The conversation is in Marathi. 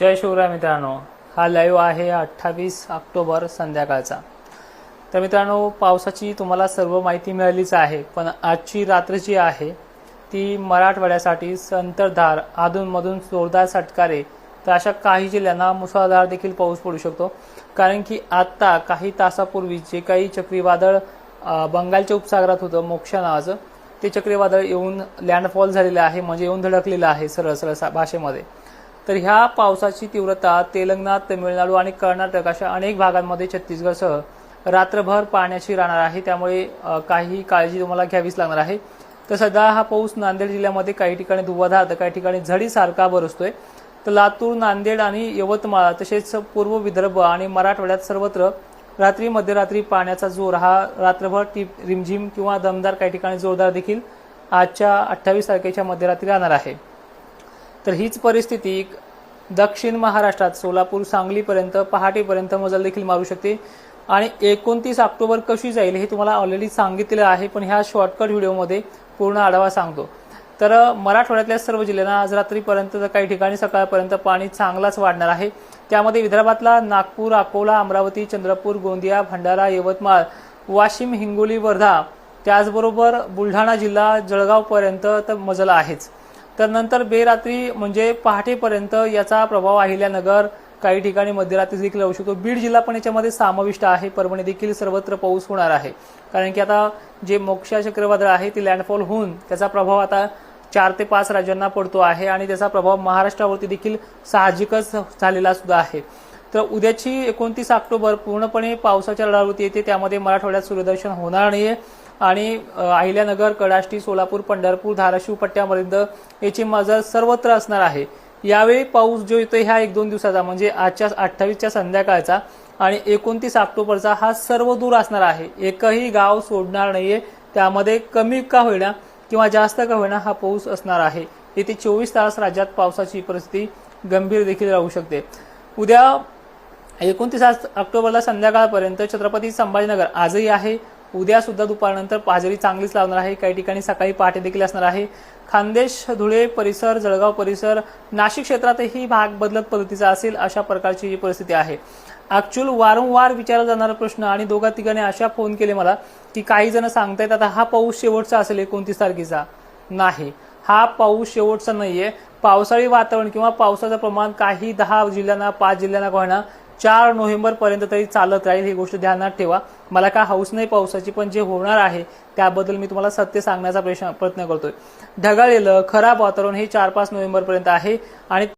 जय शिवराय मित्रांनो. हा लाईव्ह आहे अठ्ठावीस ऑक्टोबर संध्याकाळचा. तर मित्रांनो पावसाची तुम्हाला सर्व माहिती मिळालीच आहे पण आजची रात्र जी आहे ती मराठवाड्यासाठी संततधार अधूनमधून जोरदार सटकारे तर अशा काही जिल्ह्यांना मुसळधार देखील पाऊस पडू शकतो. कारण की आत्ता काही तासापूर्वी जे काही चक्रीवादळ बंगालच्या उपसागरात होतं मोक्षा नावाचं ते चक्रीवादळ येऊन लँडफॉल झालेलं आहे म्हणजे येऊन धडकलेलं आहे सरळ सरळ सा- भाषेमध्ये. तर ह्या पावसाची तीव्रता तेलंगणा तमिळनाडू आणि कर्नाटक अशा अनेक भागांमध्ये छत्तीसगडसह रात्रभर पाण्याची राहणार आहे. त्यामुळे काही काळजी तुम्हाला घ्यावीच लागणार आहे. तर सध्या हा पाऊस नांदेड जिल्ह्यामध्ये काही ठिकाणी धुवाधार तर काही ठिकाणी झडीसारखा बरसतोय. तर लातूर नांदेड आणि यवतमाळ तसेच पूर्व विदर्भ आणि मराठवाड्यात सर्वत्र रात्री मध्यरात्री पाण्याचा जोर हा रात्रभर टिप रिमझिम किंवा दमदार काही ठिकाणी जोरदार देखील आजच्या अठ्ठावीस तारखेच्या मध्यरात्री राहणार आहे. तर हीच परिस्थिती दक्षिण महाराष्ट्रात सोलापूर सांगलीपर्यंत पहाटेपर्यंत मजल देखील मारू शकते. आणि एकोणतीस ऑक्टोबर कशी जाईल हे तुम्हाला ऑलरेडी सांगितलेलं आहे पण ह्या शॉर्टकट व्हिडिओमध्ये पूर्ण आढावा सांगतो. तर मराठवाड्यातल्या सर्व जिल्ह्यांना आज रात्रीपर्यंत तर काही ठिकाणी सकाळपर्यंत पाणी चांगलाच वाढणार आहे. त्यामध्ये विदर्भातला नागपूर अकोला अमरावती चंद्रपूर गोंदिया भंडारा यवतमाळ वाशिम हिंगोली वर्धा त्याचबरोबर बुलढाणा जिल्हा जळगावपर्यंत तर मजल आहेच. तर नंतर बेरात्री म्हणजे पहाटेपर्यंत याचा प्रभाव अहिल्यानगर काही ठिकाणी मध्यरात्री देखील राहू शकतो. बीड जिल्हा पण याच्यामध्ये समाविष्ट आहे. परभणी देखील सर्वत्र पाऊस होणार आहे. कारण की आता जे मोक्षा चक्रवादळ आहे ती लँडफॉल होऊन त्याचा प्रभाव आता चार ते पाच राज्यांना पडतो आहे आणि त्याचा प्रभाव महाराष्ट्रावरती देखील साहजिकच झालेला सुद्धा आहे. तर उद्याची एकोणतीस ऑक्टोबर पूर्णपणे पावसाच्या लढावृत्ती येते. त्यामध्ये मराठवाड्यात सूर्यदर्शन होणार नाहीये. आणि अहिल्यानगर कडाष्टी सोलापूर पंढरपूर धाराशिव पट्ट्यापर्यंत याची मजल सर्वत्र असणार आहे. यावेळी पाऊस जो येतो ह्या एक दोन दिवसाचा म्हणजे आजच्या अठ्ठावीसच्या संध्याकाळचा आणि एकोणतीस ऑक्टोबरचा हा सर्व दूर असणार आहे. एकही गाव सोडणार नाहीये. त्यामध्ये कमी का होईना किंवा जास्त का होईना हा पाऊस असणार आहे. येथे चोवीस तास राज्यात पावसाची परिस्थिती गंभीर देखील राहू शकते. उद्या एकोणतीस ऑक्टोबरला संध्याकाळपर्यंत छत्रपती संभाजीनगर आजही आहे. उद्या सुद्धा दुपारनंतर पाजरी चांगलीच लावणार आहे. काही ठिकाणी सकाळी पहाटे देखील असणार आहे. खानदेश धुळे परिसर जळगाव परिसर नाशिक क्षेत्रातही भाग बदलत पद्धतीचा असेल अशा प्रकारची ही परिस्थिती आहे. ॲक्च्युअल वारंवार विचारला जाणारा प्रश्न आणि दोघा तिघांनी अशा फोन केले मला की काही जण सांगतायत आता हा पाऊस शेवटचा असेल एकोणतीस तारखेचा. नाही. हा पाऊस शेवटचा नाहीये. पावसाळी वातावरण किंवा पावसाचं प्रमाण काही दहा जिल्ह्यांना पाच जिल्ह्यांना का चार नोव्हेंबरपर्यंत तरी चालत राहील ही गोष्ट ध्यानात ठेवा. मला काय हाऊस नाही पावसाची पण जे होणार आहे त्याबद्दल मी तुम्हाला सत्य सांगण्याचा प्रश्न प्रयत्न करतोय. ढगाळलेलं खराब वातावरण हे चार पाच नोव्हेंबरपर्यंत आहे आणि